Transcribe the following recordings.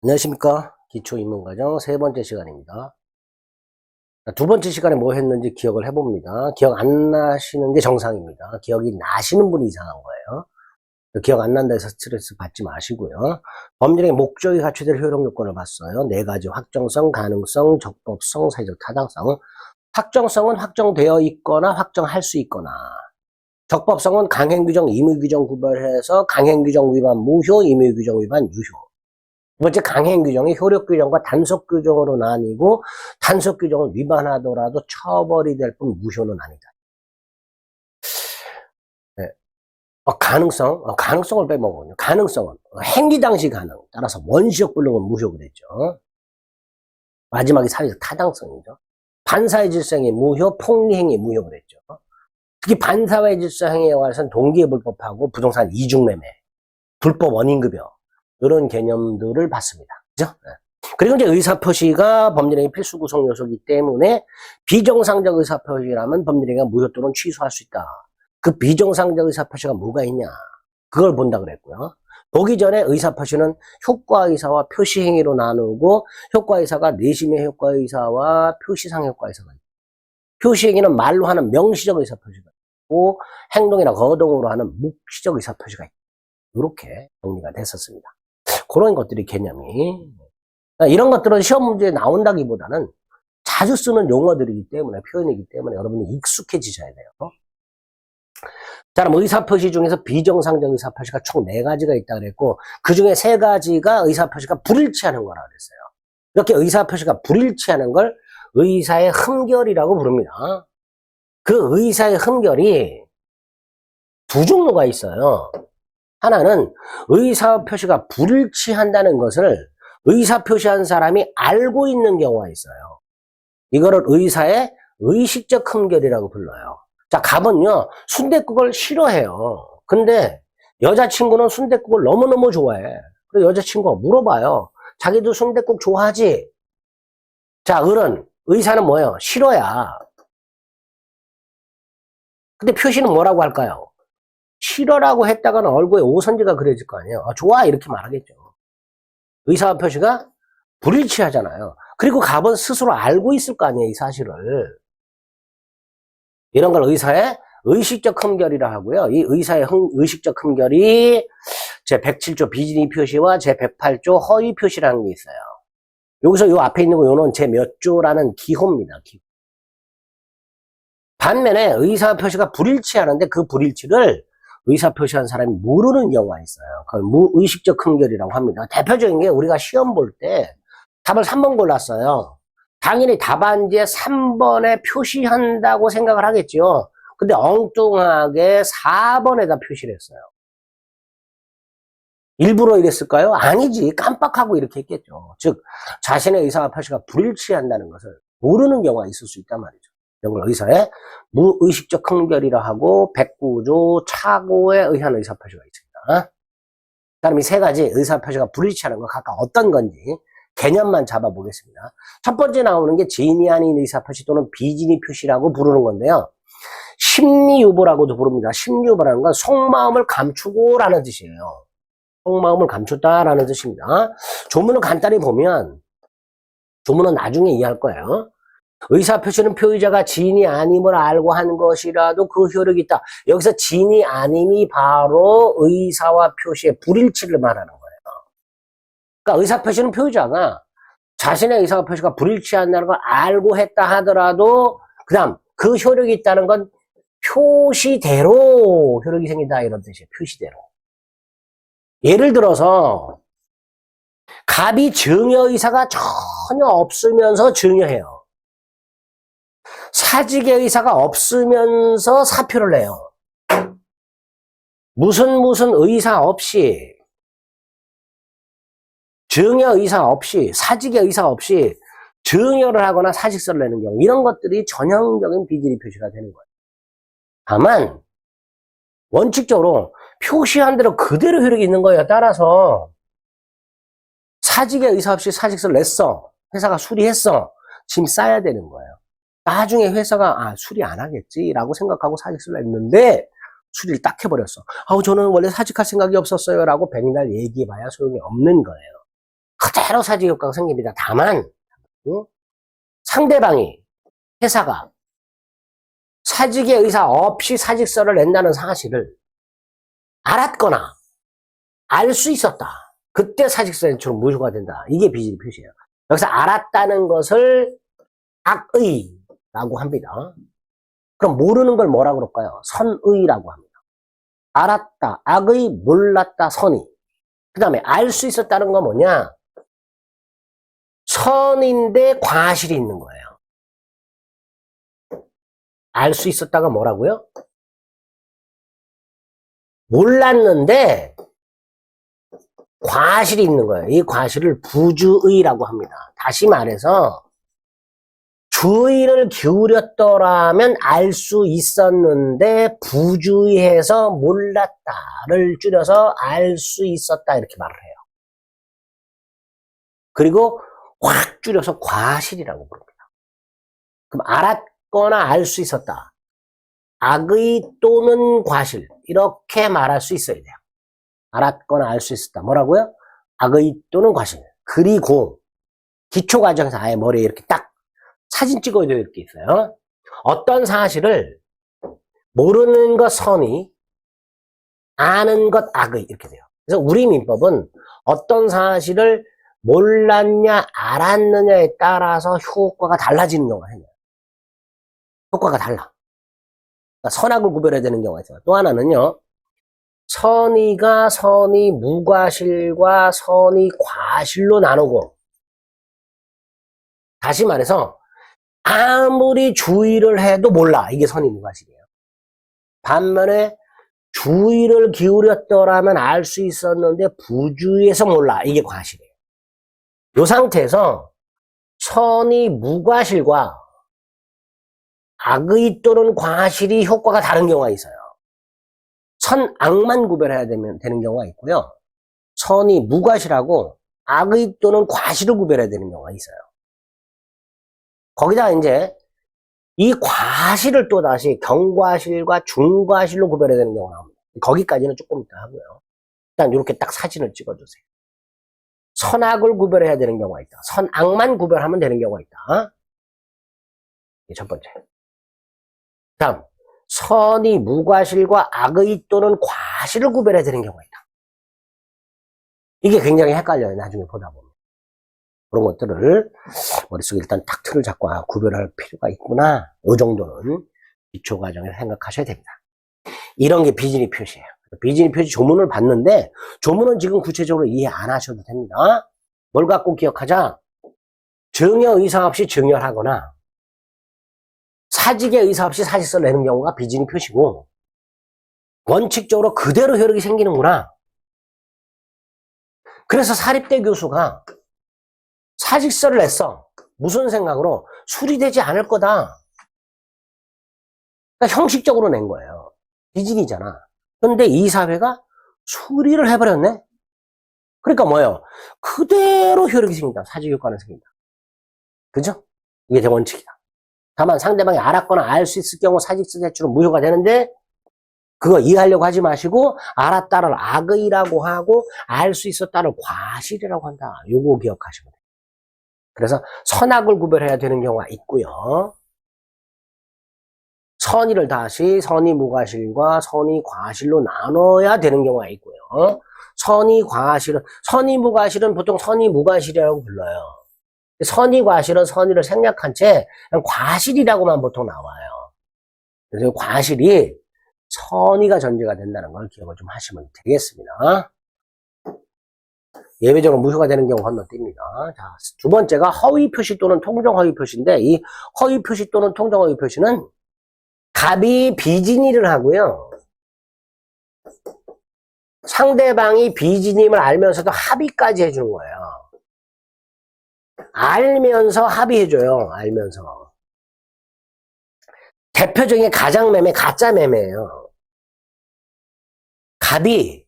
안녕하십니까. 기초인문과정 세 번째 시간입니다. 자, 두 번째 시간에 뭐 했는지 기억을 해봅니다. 기억 안 나시는 게 정상입니다. 기억이 나시는 분이 이상한 거예요. 기억 안 난다 해서 스트레스 받지 마시고요. 법률의 목적이 갖춰질 효력 요건을 봤어요. 네 가지 확정성, 가능성, 적법성, 사회적 타당성. 확정성은 확정되어 있거나 확정할 수 있거나 적법성은 강행규정, 임의규정 구별해서 강행규정 위반 무효, 임의규정 위반 유효. 두 번째 강행 규정이 효력 규정과 단속 규정으로 나뉘고 단속 규정을 위반하더라도 처벌이 될 뿐 무효는 아니다. 네. 어, 가능성, 어, 가능성을 빼먹었군요. 가능성은 어, 행위 당시 가능, 따라서 원시적 불능은 무효 그랬죠. 마지막이 사회적 타당성이죠. 반사회 질서행위 무효, 폭리행위 무효 그랬죠. 특히 반사회 질서행위에 관해서는 동기부불법하고 부동산 이중매매, 불법 원인급여 이런 개념들을 봤습니다. 그죠? 네. 그리고 이제 의사표시가 법률행위 필수 구성 요소이기 때문에 비정상적 의사표시라면 법률행위가 무효 또는 취소할 수 있다. 그 비정상적 의사표시가 뭐가 있냐? 그걸 본다 그랬고요. 보기 전에 의사표시는 효과의사와 표시행위로 나누고 효과의사가 내심의 효과의사와 표시상 효과의사가 있고 표시행위는 말로 하는 명시적 의사표시가 있고 행동이나 거동으로 하는 묵시적 의사표시가 있고 이렇게 정리가 됐었습니다. 그런 것들이 개념이 이런 것들은 시험 문제에 나온다기보다는 자주 쓰는 용어들이기 때문에 표현이기 때문에 여러분이 익숙해지셔야 돼요. 자, 그럼 의사표시 중에서 비정상적 의사표시가 총 네 가지가 있다 그랬고 그 중에 세 가지가 의사표시가 불일치하는 거라 그랬어요. 이렇게 의사표시가 불일치하는 걸 의사의 흠결이라고 부릅니다. 그 의사의 흠결이 두 종류가 있어요. 하나는 의사 표시가 불일치한다는 것을 의사 표시한 사람이 알고 있는 경우가 있어요. 이거를 의사의 의식적 흠결이라고 불러요. 자, 갑은요, 순대국을 싫어해요. 근데 여자친구는 순대국을 너무너무 좋아해. 그래서 여자친구가 물어봐요. 자기도 순대국 좋아하지? 자, 을은, 의사는 뭐예요? 싫어야. 근데 표시는 뭐라고 할까요? 싫어라고 했다가는 얼굴에 오선지가 그려질 거 아니에요. 아, 좋아 이렇게 말하겠죠. 의사 표시가 불일치하잖아요. 그리고 갑은 스스로 알고 있을 거 아니에요, 이 사실을. 이런 걸 의사의 의식적 흠결이라 하고요. 이 의사의 흠, 의식적 흠결이 제 107조 비진의 표시와 제 108조 허위 표시라는 게 있어요. 여기서 요 앞에 있는 거 요는 제 몇 조라는 기호입니다. 기호. 반면에 의사 표시가 불일치하는데 그 불일치를 의사 표시한 사람이 모르는 경우가 있어요. 그걸 무의식적 흠결이라고 합니다. 대표적인 게 우리가 시험 볼 때 답을 3번 골랐어요. 당연히 답안지에 3번에 표시한다고 생각을 하겠죠. 근데 엉뚱하게 4번에다 표시를 했어요. 일부러 이랬을까요? 아니지. 깜빡하고 이렇게 했겠죠. 즉, 자신의 의사 표시가 불일치한다는 것을 모르는 경우가 있을 수 있단 말이죠. 이런 걸 의사의 무의식적 흠결이라 하고 109조 착오에 의한 의사표시가 있습니다. 그럼 이세 가지 의사표시가 불일치하는 건 각각 어떤 건지 개념만 잡아보겠습니다. 첫 번째 나오는 게 진이 아닌 의사표시 또는 비진이 표시라고 부르는 건데요. 심리유보라고도 부릅니다. 심리유보라는 건 속마음을 감추고라는 뜻이에요. 속마음을 감췄다라는 뜻입니다. 조문을 간단히 보면 조문은 나중에 이해할 거예요. 의사표시는 표의자가 진이 아님을 알고 한 것이라도 그 효력이 있다. 여기서 진이 아님이 바로 의사와 표시의 불일치를 말하는 거예요. 그러니까 의사표시는 표의자가 자신의 의사 표시가 불일치한다는 걸 알고 했다 하더라도 그 다음 그 효력이 있다는 건 표시대로 효력이 생긴다 이런 뜻이에요. 표시대로. 예를 들어서 갑이 증여의사가 전혀 없으면서 증여해요. 사직의 의사가 없으면서 사표를 내요. 무슨 무슨 의사 없이 증여 의사 없이 사직의 의사 없이 증여를 하거나 사직서를 내는 경우 이런 것들이 전형적인 비질의 표시가 되는 거예요. 다만 원칙적으로 표시한 대로 그대로 효력이 있는 거예요. 따라서 사직의 의사 없이 사직서를 냈어. 회사가 수리했어. 짐 싸야 되는 거예요. 나중에 회사가 아 수리 안 하겠지라고 생각하고 사직서를 냈는데 수리를 딱 해버렸어. 아우 저는 원래 사직할 생각이 없었어요라고 백날 얘기해봐야 소용이 없는 거예요. 그대로 사직 효과가 생깁니다. 다만 응? 상대방이 회사가 사직의 의사 없이 사직서를 낸다는 사실을 알았거나 알 수 있었다. 그때 사직서 연출은 무효가 된다. 이게 비질 표시예요. 여기서 알았다는 것을 악의 라고 합니다. 그럼 모르는 걸 뭐라 그럴까요? 선의라고 합니다. 알았다, 악의, 몰랐다, 선의. 그 다음에 알 수 있었다는 건 뭐냐? 선인데 과실이 있는 거예요. 알 수 있었다가 뭐라고요? 몰랐는데 과실이 있는 거예요. 이 과실을 부주의라고 합니다. 다시 말해서 주의를 기울였더라면 알 수 있었는데 부주의해서 몰랐다를 줄여서 알 수 있었다 이렇게 말을 해요. 그리고 확 줄여서 과실이라고 부릅니다. 그럼 알았거나 알 수 있었다. 악의 또는 과실 이렇게 말할 수 있어야 돼요. 알았거나 알 수 있었다. 뭐라고요? 악의 또는 과실. 그리고 기초 과정에서 아예 머리에 이렇게 딱 사진 찍어야 될 게 있어요. 어떤 사실을 모르는 것 선의, 아는 것 악의 이렇게 돼요. 그래서 우리 민법은 어떤 사실을 몰랐냐, 알았느냐에 따라서 효과가 달라지는 경우가 생겨요. 효과가 달라. 그러니까 선악을 구별해야 되는 경우가 있어요. 또 하나는요, 선의가 선의 무과실과 선의 과실로 나누고, 다시 말해서, 아무리 주의를 해도 몰라. 이게 선의 무과실이에요. 반면에, 주의를 기울였더라면 알 수 있었는데, 부주의해서 몰라. 이게 과실이에요. 이 상태에서, 선의 무과실과 악의 또는 과실이 효과가 다른 경우가 있어요. 선, 악만 구별해야 되면, 되는 경우가 있고요. 선이 무과실하고 악의 또는 과실을 구별해야 되는 경우가 있어요. 거기다 이제 이 과실을 또 다시 경과실과 중과실로 구별해야 되는 경우가 나옵니다. 거기까지는 조금 이따 하고요. 일단 이렇게 딱 사진을 찍어주세요. 선악을 구별해야 되는 경우가 있다. 선악만 구별하면 되는 경우가 있다. 첫 번째. 다음, 선이 무과실과 악의 또는 과실을 구별해야 되는 경우가 있다. 이게 굉장히 헷갈려요. 나중에 보다 보면. 그런 것들을 머릿속에 일단 딱 틀을 잡고 아, 구별할 필요가 있구나. 이 정도는 기초 과정에서 생각하셔야 됩니다. 이런 게 비진이 표시예요. 비진이 표시 조문을 봤는데 조문은 지금 구체적으로 이해 안 하셔도 됩니다. 뭘 갖고 기억하자? 증여 의사 없이 증여하거나 사직의 의사 없이 사직서를 내는 경우가 비진이 표시고 원칙적으로 그대로 효력이 생기는구나. 그래서 사립대 교수가 사직서를 냈어. 무슨 생각으로? 수리되지 않을 거다. 그러니까 형식적으로 낸 거예요. 비진이잖아. 근데 이 사회가 수리를 해버렸네? 그러니까 뭐예요? 그대로 효력이 생긴다. 사직 효과는 생긴다. 그죠? 이게 제 원칙이다. 다만 상대방이 알았거나 알 수 있을 경우 사직서 제출은 무효가 되는데 그거 이해하려고 하지 마시고 알았다를 악의라고 하고 알 수 있었다를 과실이라고 한다. 요거 기억하시면 돼요. 그래서 선악을 구별해야 되는 경우가 있고요. 선의를 다시 선의 무과실과 선의 과실로 나눠야 되는 경우가 있고요. 선의 과실은 선의 무과실은 보통 선의 무과실이라고 불러요. 선의 과실은 선의를 생략한 채 그냥 과실이라고만 보통 나와요. 그래서 과실이 선의가 전제가 된다는 걸 기억을 좀 하시면 되겠습니다. 예외적으로 무효가 되는 경우 건너뜁니다. 자, 두 번째가 허위 표시 또는 통정 허위 표시인데 이 허위 표시 또는 통정 허위 표시는 갑이 비진의를 하고요. 상대방이 비진임을 알면서도 합의까지 해주는 거예요. 알면서 합의해줘요. 알면서. 대표적인 가장 매매, 가짜 매매예요. 갑이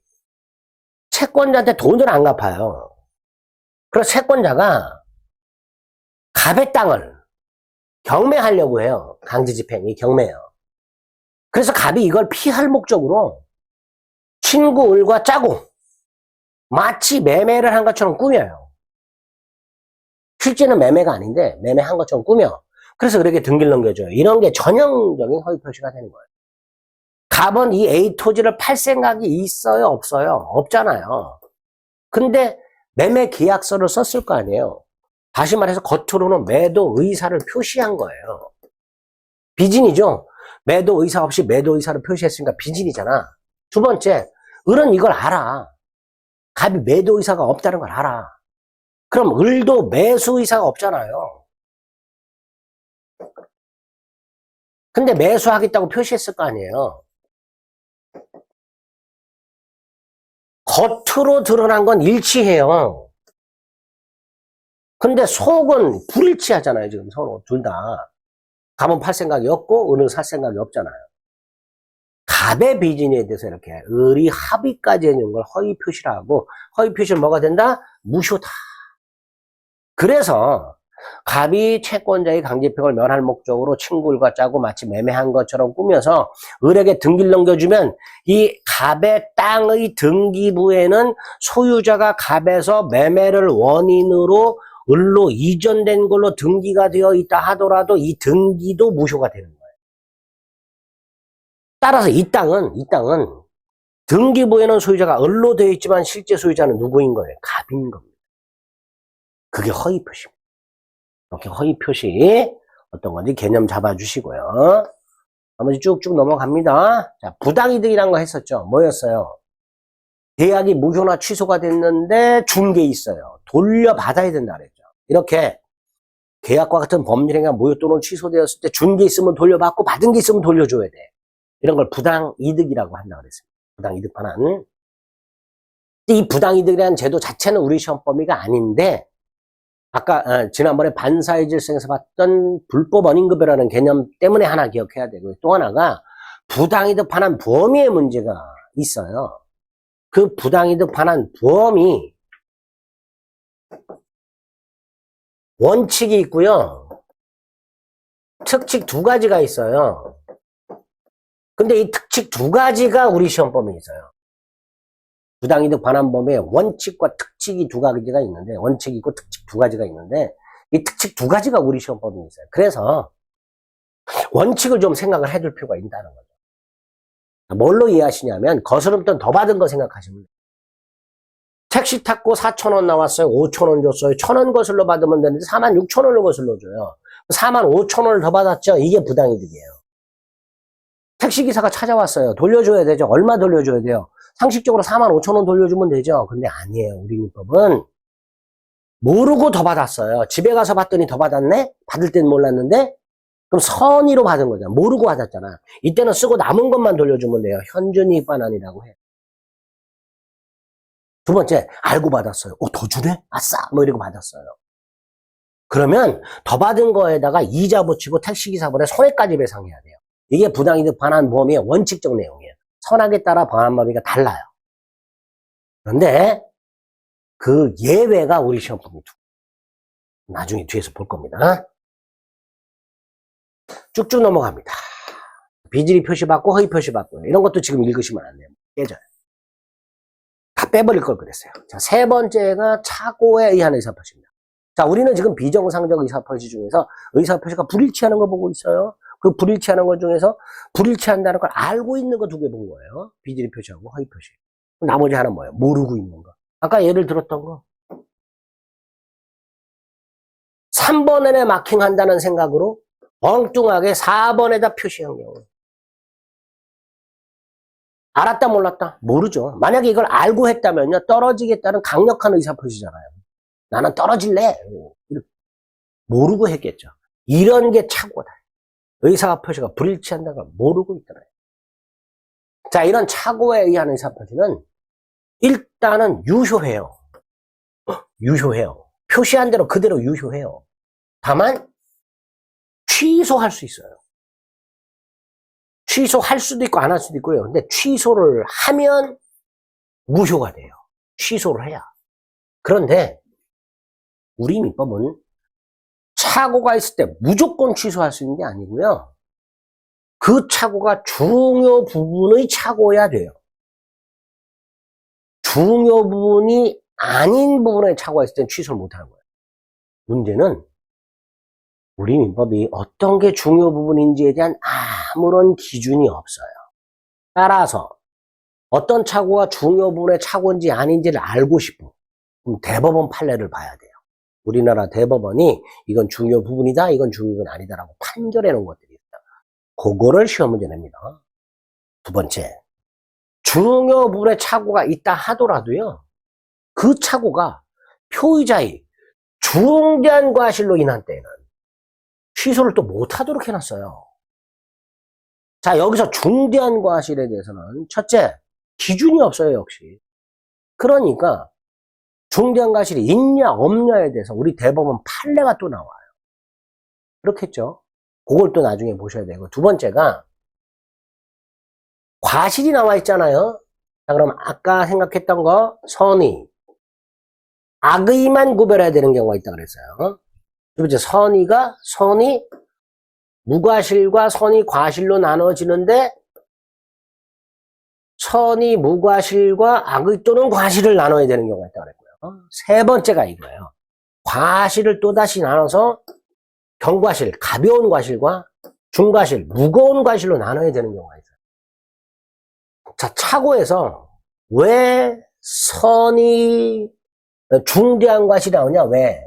채권자한테 돈을 안 갚아요. 그래서 채권자가 갑의 땅을 경매하려고 해요. 강제 집행이 경매예요. 그래서 갑이 이걸 피할 목적으로 친구 을과 짜고 마치 매매를 한 것처럼 꾸며요. 실제는 매매가 아닌데 매매한 것처럼 꾸며 그래서 그렇게 등기를 넘겨줘요. 이런 게 전형적인 허위 표시가 되는 거예요. 갑은 이 A 토지를 팔 생각이 있어요? 없어요? 없잖아요. 근데 매매 계약서를 썼을 거 아니에요. 다시 말해서 겉으로는 매도 의사를 표시한 거예요. 비진이죠? 매도 의사 없이 매도 의사를 표시했으니까 비진이잖아. 두 번째, 을은 이걸 알아. 갑이 매도 의사가 없다는 걸 알아. 그럼 을도 매수 의사가 없잖아요. 근데 매수하겠다고 표시했을 거 아니에요. 겉으로 드러난 건 일치해요. 근데 속은 불일치하잖아요, 지금 서로, 둘 다. 갑은 팔 생각이 없고, 은은 살 생각이 없잖아요. 갑의 비진에 대해서 이렇게 을이 합의까지 해놓은 걸 허위 표시라 하고, 허위 표시는 뭐가 된다? 무효다. 그래서, 갑이 채권자의 강제평을 면할 목적으로 친구들과 짜고 마치 매매한 것처럼 꾸며서 을에게 등기를 넘겨주면 이 갑의 땅의 등기부에는 소유자가 갑에서 매매를 원인으로 을로 이전된 걸로 등기가 되어 있다 하더라도 이 등기도 무효가 되는 거예요. 따라서 이 땅은 이 땅은 등기부에는 소유자가 을로 되어 있지만 실제 소유자는 누구인 거예요? 갑인 겁니다. 그게 허위 표시입니다. 이렇게 허위 표시 어떤 건지 개념 잡아주시고요. 나머지 쭉쭉 넘어갑니다. 자, 부당이득이란 거 했었죠. 뭐였어요? 계약이 무효나 취소가 됐는데 준 게 있어요. 돌려받아야 된다 그랬죠. 이렇게 계약과 같은 법률행위가 무효 또는 취소되었을 때 준 게 있으면 돌려받고 받은 게 있으면 돌려줘야 돼. 이런 걸 부당이득이라고 한다 그랬습니다. 부당이득 반환. 이 부당이득이라는 제도 자체는 우리 시험 범위가 아닌데 아까 어, 지난번에 반사의 질서에서 봤던 불법 원인급여라는 개념 때문에 하나 기억해야 되고요. 또 하나가 부당이득 반환 범위의 문제가 있어요. 그 부당이득 반환 범위 원칙이 있고요. 특칙 두 가지가 있어요. 근데 이 특칙 두 가지가 우리 시험 범위에 있어요. 부당이득 반환범에 원칙과 특칙이 두 가지가 있는데 원칙이 있고 특칙 두 가지가 있는데 이 특칙 두 가지가 우리 시험 범위에 있어요. 그래서 원칙을 좀 생각을 해둘 필요가 있다는 거죠. 뭘로 이해하시냐면 거스름돈 더 받은 거 생각하시면 돼요. 택시 탔고 4천 원 나왔어요. 5천 원 줬어요. 1천 원 거슬러 받으면 되는데 4만 6천 원을 거슬러 줘요. 4만 5천 원을 더 받았죠. 이게 부당이득이에요. 택시기사가 찾아왔어요. 돌려줘야 되죠. 얼마 돌려줘야 돼요? 상식적으로 4만 5천 원 돌려주면 되죠. 근데 아니에요. 우리 민법은 모르고 더 받았어요. 집에 가서 받더니 더 받았네? 받을 땐 몰랐는데? 그럼 선의로 받은 거잖아. 모르고 받았잖아. 이때는 쓰고 남은 것만 돌려주면 돼요. 현준이익 반환이라고 해. 두 번째, 알고 받았어요. 어, 더 주네? 아싸! 뭐 이러고 받았어요. 그러면 더 받은 거에다가 이자 붙이고 택시기사분의 손해까지 배상해야 돼요. 이게 부당이득 반환 보험의 원칙적 내용이에요. 선악에 따라 반환 범위가 달라요. 그런데 그 예외가 우리 시험 범위 두. 나중에 뒤에서 볼 겁니다. 쭉쭉 넘어갑니다. 비질이 표시받고 허위 표시받고 이런 것도 지금 읽으시면 안 돼요. 깨져요. 다 빼버릴 걸 그랬어요. 자, 세 번째가 착오에 의한 의사표시입니다. 자, 우리는 지금 비정상적 의사표시 중에서 의사표시가 불일치하는 걸 보고 있어요. 그 불일치하는 것 중에서 불일치한다는 걸 알고 있는 거 두 개 본 거예요. 비질이 표시하고 허위 표시. 나머지 하나 뭐예요? 모르고 있는 거. 아까 예를 들었던 거. 3번에 마킹한다는 생각으로 엉뚱하게 4번에다 표시한 경우. 알았다 몰랐다? 모르죠. 만약에 이걸 알고 했다면요. 떨어지겠다는 강력한 의사표시잖아요. 나는 떨어질래. 모르고 했겠죠. 이런 게 착오다. 의사표시가 불일치한다는 걸 모르고 있더래요. 자, 이런 착오에 의한 의사 표시는 일단은 유효해요. 유효해요. 표시한 대로 그대로 유효해요. 다만 취소할 수 있어요. 취소할 수도 있고 안 할 수도 있고요. 근데 취소를 하면 무효가 돼요. 취소를 해야. 그런데 우리 민법은 착오가 있을 때 무조건 취소할 수 있는 게 아니고요. 그 착오가 중요 부분의 착오야 돼요. 중요 부분이 아닌 부분에 착오가 있을 땐 취소를 못 하는 거예요. 문제는 우리 민법이 어떤 게 중요 부분인지에 대한 아무런 기준이 없어요. 따라서 어떤 착오가 중요 부분의 착오인지 아닌지를 알고 싶으면 그럼 대법원 판례를 봐야 돼요. 우리나라 대법원이 이건 중요 부분이다, 이건 중요 부분 아니다라고 판결해 놓은 것들이 있어요. 그거를 시험 문제 냅니다. 두 번째, 중요 부분의 착오가 있다 하더라도요, 그 착오가 표의자의 중대한 과실로 인한 때에는 취소를 또 못하도록 해놨어요. 자, 여기서 중대한 과실에 대해서는 첫째, 기준이 없어요, 역시. 그러니까 중대한 과실이 있냐 없냐에 대해서 우리 대법원 판례가 또 나와요. 그렇겠죠? 그걸 또 나중에 보셔야 되고 두 번째가 과실이 나와 있잖아요. 자, 그럼 아까 생각했던 거 선의, 악의만 구별해야 되는 경우가 있다 그랬어요. 두 번째 선의가 선의 무과실과 선의 과실로 나눠지는데 선의 무과실과 악의 또는 과실을 나눠야 되는 경우가 있다 그랬고요. 세 번째가 이거예요. 과실을 또다시 나눠서 경과실, 가벼운 과실과 중과실, 무거운 과실로 나눠야 되는 경우가 있어요. 자, 착오에서 왜 선이 중대한 과실이 나오냐? 왜?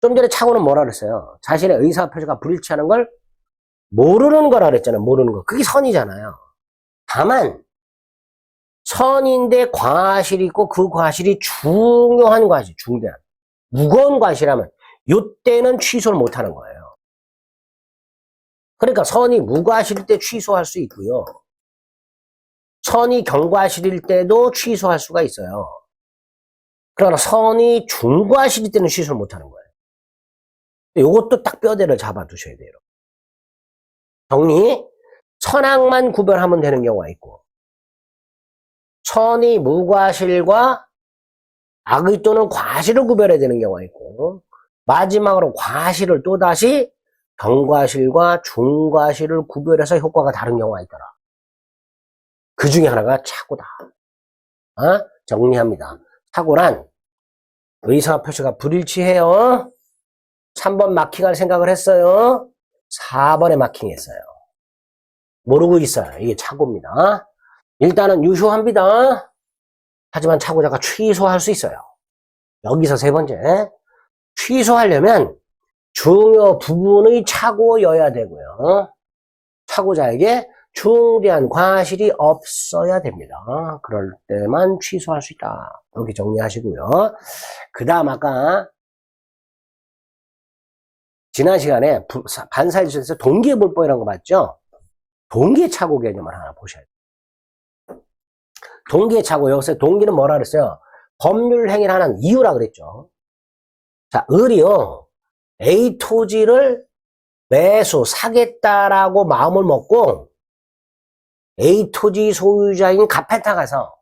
좀 전에 착오는 뭐라 그랬어요? 자신의 의사표시가 불일치하는 걸 모르는 거라 그랬잖아요. 모르는 거. 그게 선이잖아요. 다만 선인데 과실이 있고 그 과실이 중요한 과실, 중대한 무거운 과실하면 이때는 취소를 못하는 거예요. 그러니까 선이 무과실일 때 취소할 수 있고요. 선이 경과실일 때도 취소할 수가 있어요. 그러나 선이 중과실일 때는 취소를 못하는 거예요. 이것도 딱 뼈대를 잡아 두셔야 돼요. 정리. 선악만 구별하면 되는 경우가 있고, 선이 무과실과 악의 또는 과실을 구별해야 되는 경우가 있고, 마지막으로 과실을 또다시 경과실과 중과실을 구별해서 효과가 다른 경우가 있더라. 그 중에 하나가 착오다. 어? 정리합니다. 착오란 의사 표시가 불일치해요. 3번 마킹할 생각을 했어요. 4번에 마킹했어요. 모르고 있어요. 이게 착오입니다. 일단은 유효합니다. 하지만 착오자가 취소할 수 있어요. 여기서 세 번째. 취소하려면 중요 부분의 착오여야 되고요. 착오자에게 중대한 과실이 없어야 됩니다. 그럴 때만 취소할 수 있다. 이렇게 정리하시고요. 그 다음 아까 지난 시간에 반사회주에서 동기불법이라는 거 봤죠? 동기착오 개념을 하나 보셔야 돼요. 동기착오, 여기서 동기는 뭐라 그랬어요? 법률 행위를 하는 이유라 그랬죠. 자, 을이요. A 토지를 매수, 사겠다라고 마음을 먹고 A 토지 소유자인 카페타 가서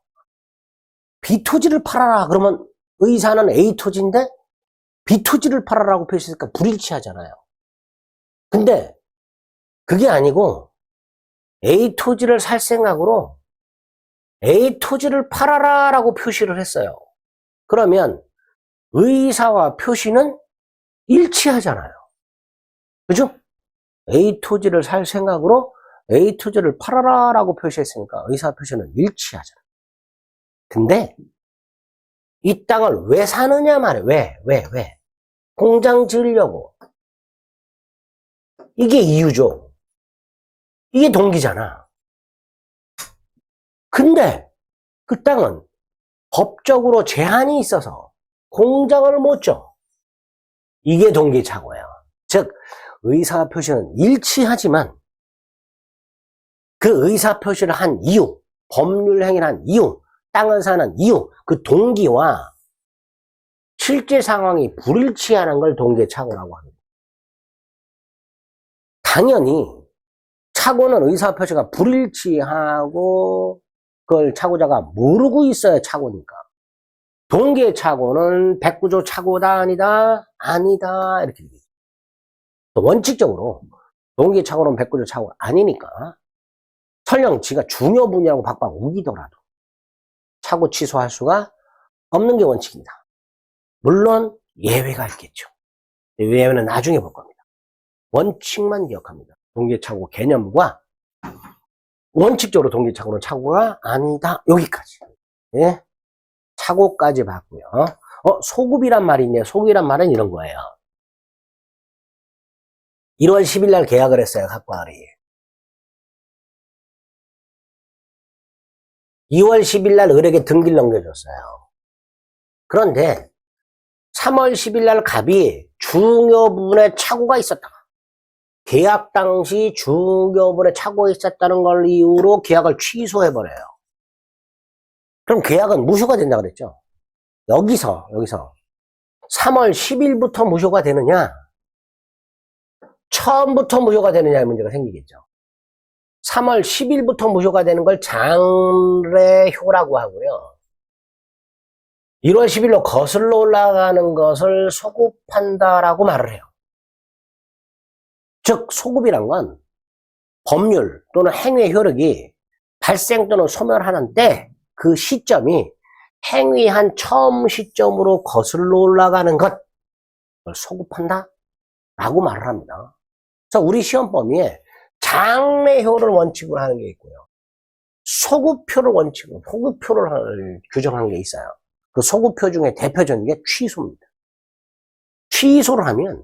B 토지를 팔아라. 그러면 의사는 A 토지인데 B 토지를 팔아라고 표시했으니까 불일치하잖아요. 근데 그게 아니고 A 토지를 살 생각으로 A 토지를 팔아라 라고 표시를 했어요. 그러면 의사와 표시는 일치하잖아요. 그죠? A 토지를 살 생각으로 A 토지를 팔아라 라고 표시했으니까 의사 표시는 일치하잖아요. 근데 이 땅을 왜 사느냐 말이에요. 왜? 왜? 왜? 공장 지으려고. 이게 이유죠. 이게 동기잖아. 근데 그 땅은 법적으로 제한이 있어서 공장을 못 줘. 이게 동기착오야. 즉 의사 표시는 일치하지만 그 의사 표시를 한 이유, 법률 행위를 한 이유, 땅을 사는 이유, 그 동기와 실제 상황이 불일치하는 걸 동기착오라고 합니다. 당연히 착오는 의사 표시가 불일치하고 그걸 착오자가 모르고 있어야 착오니까. 동계 착오는 백구조 착오다 아니다 아니다 이렇게 얘기죠. 원칙적으로 동계 착오는 백구조 착오 아니니까 설령 지가 중요 분야라고 박박 우기더라도 착오 취소할 수가 없는 게 원칙입니다. 물론 예외가 있겠죠. 왜냐하면 나중에 볼 겁니다. 원칙만 기억합니다. 동계착오 개념과 원칙적으로 동계착오는 착오가 아니다. 여기까지. 예? 착오까지 봤고요. 어, 소급이란 말이 있네요. 소급이란 말은 이런 거예요. 1월 10일 날 계약을 했어요, 각과리. 2월 10일 날 을에게 등기를 넘겨줬어요. 그런데 3월 10일 날 갑이 중요 부분에 착오가 있었다. 계약 당시 중요 부분에 착오가 있었다는 걸 이유로 계약을 취소해버려요. 그럼 계약은 무효가 된다 그랬죠? 여기서, 여기서 3월 10일부터 무효가 되느냐? 처음부터 무효가 되느냐의 문제가 생기겠죠. 3월 10일부터 무효가 되는 걸 장래효라고 하고요. 1월 10일로 거슬러 올라가는 것을 소급한다라고 말을 해요. 즉, 소급이란 건 법률 또는 행위의 효력이 발생 또는 소멸하는 때 그 시점이 행위한 처음 시점으로 거슬러 올라가는 것, 소급한다? 라고 말을 합니다. 그래서 우리 시험 범위에 장래효를 원칙으로 하는 게 있고요. 소급표를 원칙으로, 소급표를 할- 규정하는 게 있어요. 그 소급표 중에 대표적인 게 취소입니다. 취소를 하면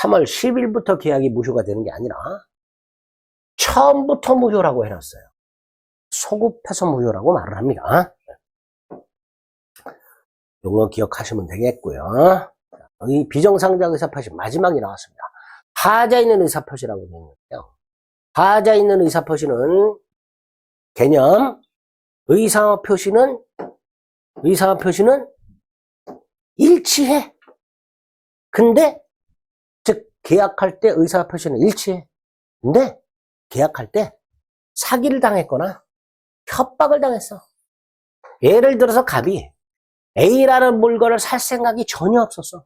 3월 10일부터 계약이 무효가 되는 게 아니라 처음부터 무효라고 해놨어요. 소급해서 무효라고 말을 합니다. 용어 기억하시면 되겠고요. 이 비정상자 의사표시 마지막이 나왔습니다. 하자 있는 의사표시라고 되어 있는데요. 하자 있는 의사표시는 개념, 의사표시는 의사표시는 일치해. 근데 즉 계약할 때 의사 표시는 일치해. 근데 계약할 때 사기를 당했거나 협박을 당했어. 예를 들어서 갑이 A라는 물건을 살 생각이 전혀 없었어.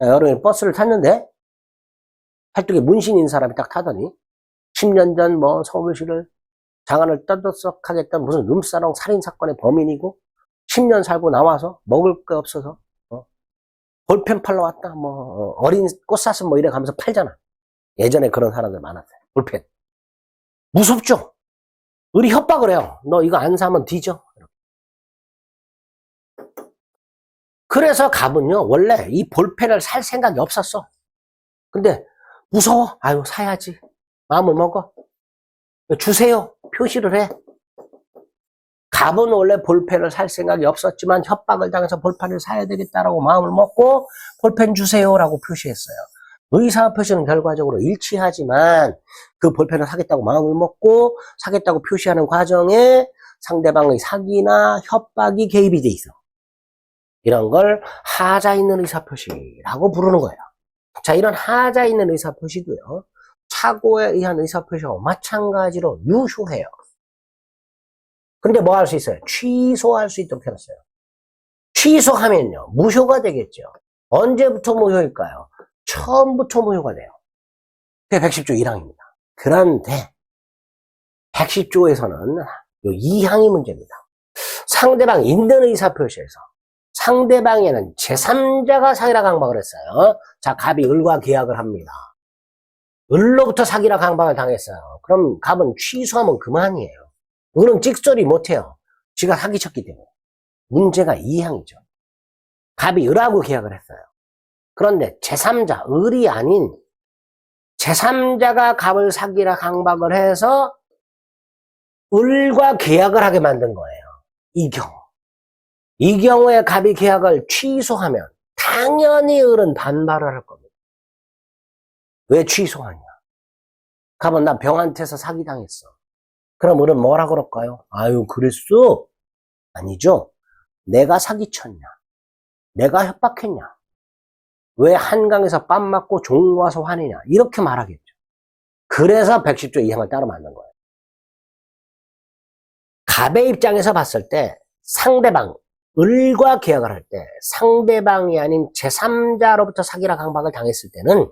자, 여러분이 버스를 탔는데 팔뚝에 문신인 사람이 딱 타더니 10년 전 뭐 서울시를 장안을 떠들썩하겠다는 무슨 룸사롱 살인사건의 범인이고 10년 살고 나와서 먹을 거 없어서 어, 볼펜 팔러 왔다 뭐 어, 어린 꽃 사슴 뭐 이래 가면서 팔잖아. 예전에 그런 사람들 많았어요 볼펜. 무섭죠? 우리 협박을 해요. 너 이거 안 사면 뒤져. 그래서 갑은요 원래 이 볼펜을 살 생각이 없었어. 근데 무서워? 아유 사야지. 마음을 먹어. 주세요. 표시를 해 갑은 원래 볼펜을 살 생각이 없었지만 협박을 당해서 볼펜을 사야 되겠다라고 마음을 먹고 볼펜 주세요라고 표시했어요. 의사 표시는 결과적으로 일치하지만 그 볼펜을 사겠다고 마음을 먹고 사겠다고 표시하는 과정에 상대방의 사기나 협박이 개입이 돼 있어. 이런 걸 하자 있는 의사 표시라고 부르는 거예요. 자, 이런 하자 있는 의사 표시도요. 착오에 의한 의사 표시와 마찬가지로 유효해요. 근데 뭐 할 수 있어요? 취소할 수 있도록 해놨어요. 취소하면요, 무효가 되겠죠. 언제부터 무효일까요? 처음부터 무효가 돼요. 그게 110조 1항입니다. 그런데 110조에서는 요 2항이 문제입니다. 상대방 있는 의사 표시에서 상대방에는 제3자가 사기라 강박을 했어요. 자, 갑이 을과 계약을 합니다. 을로부터 사기라 강박을 당했어요. 그럼 갑은 취소하면 그만이에요. 을은 찍소리 못해요. 지가 사기쳤기 때문에. 문제가 이항이죠. 갑이 을하고 계약을 했어요. 그런데 제3자, 을이 아닌 제3자가 갑을 사기라 강박을 해서 을과 계약을 하게 만든 거예요. 이 경우. 이 경우에 갑이 계약을 취소하면 당연히 을은 반발을 할 겁니다. 왜 취소하냐? 갑은 나 병한테서 사기당했어. 그럼 을은 뭐라 그럴까요? 아유, 그랬어? 아니죠. 내가 사기쳤냐? 내가 협박했냐? 왜 한강에서 빰 맞고 종 와서 화내냐? 이렇게 말하겠죠. 그래서 110조 이항을 따로 만든 거예요. 갑의 입장에서 봤을 때 상대방, 을과 계약을 할 때 상대방이 아닌 제3자로부터 사기라 강박을 당했을 때는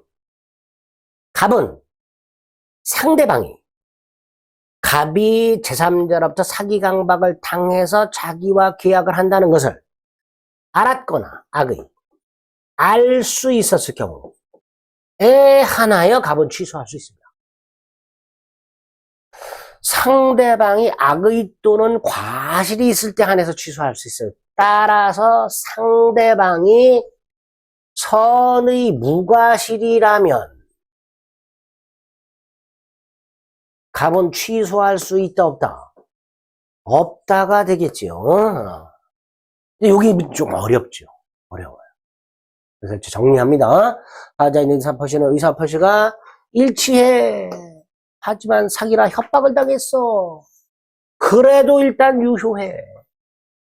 갑은 상대방이 갑이 제3자로부터 사기 강박을 당해서 자기와 계약을 한다는 것을 알았거나 악의 알 수 있었을 경우에 하나여 값은 취소할 수 있습니다. 상대방이 악의 또는 과실이 있을 때 한해서 취소할 수 있어요. 따라서 상대방이 선의 무과실이라면 값은 취소할 수 있다 없다? 없다가 되겠지요. 근데 여기 좀 어렵죠. 어려워요. 그래서 정리합니다. 하자 있는 의사 표시는 의사 표시가 일치해. 하지만 사기라 협박을 당했어. 그래도 일단 유효해.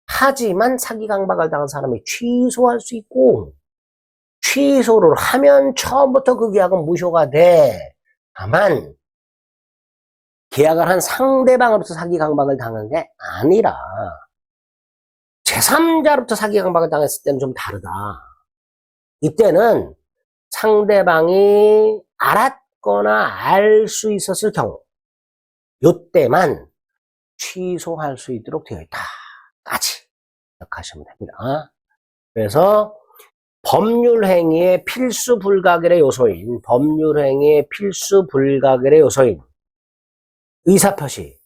하지만 사기 강박을 당한 사람이 취소할 수 있고, 취소를 하면 처음부터 그 계약은 무효가 돼. 다만, 계약을 한 상대방으로부터 사기 강박을 당한 게 아니라, 제3자로부터 사기 강박을 당했을 때는 좀 다르다. 이때는 상대방이 알았거나 알 수 있었을 경우, 요때만 취소할 수 있도록 되어 있다. 까지 기억하시면 됩니다. 그래서 법률행위의 필수 불가결의 요소인, 법률행위의 필수 불가결의 요소인, 의사표시,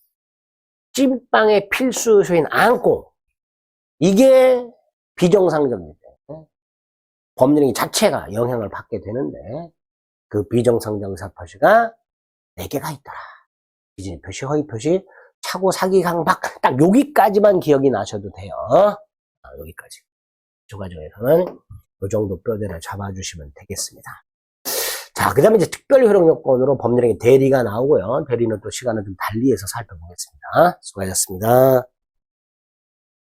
찐빵의 필수 요소인 안고, 이게 비정상적입니다. 법률행위 자체가 영향을 받게 되는데, 그 비정상적 의사표시가 4개가 있더라. 비진의 표시, 허위 표시, 차고 사기 강박 딱 여기까지만 기억이 나셔도 돼요. 아, 여기까지. 조과정에서는 이 정도 뼈대를 잡아주시면 되겠습니다. 자, 그 다음에 이제 특별 효력 요건으로 법률행위 대리가 나오고요. 대리는 또 시간을 좀 달리해서 살펴보겠습니다. 수고하셨습니다.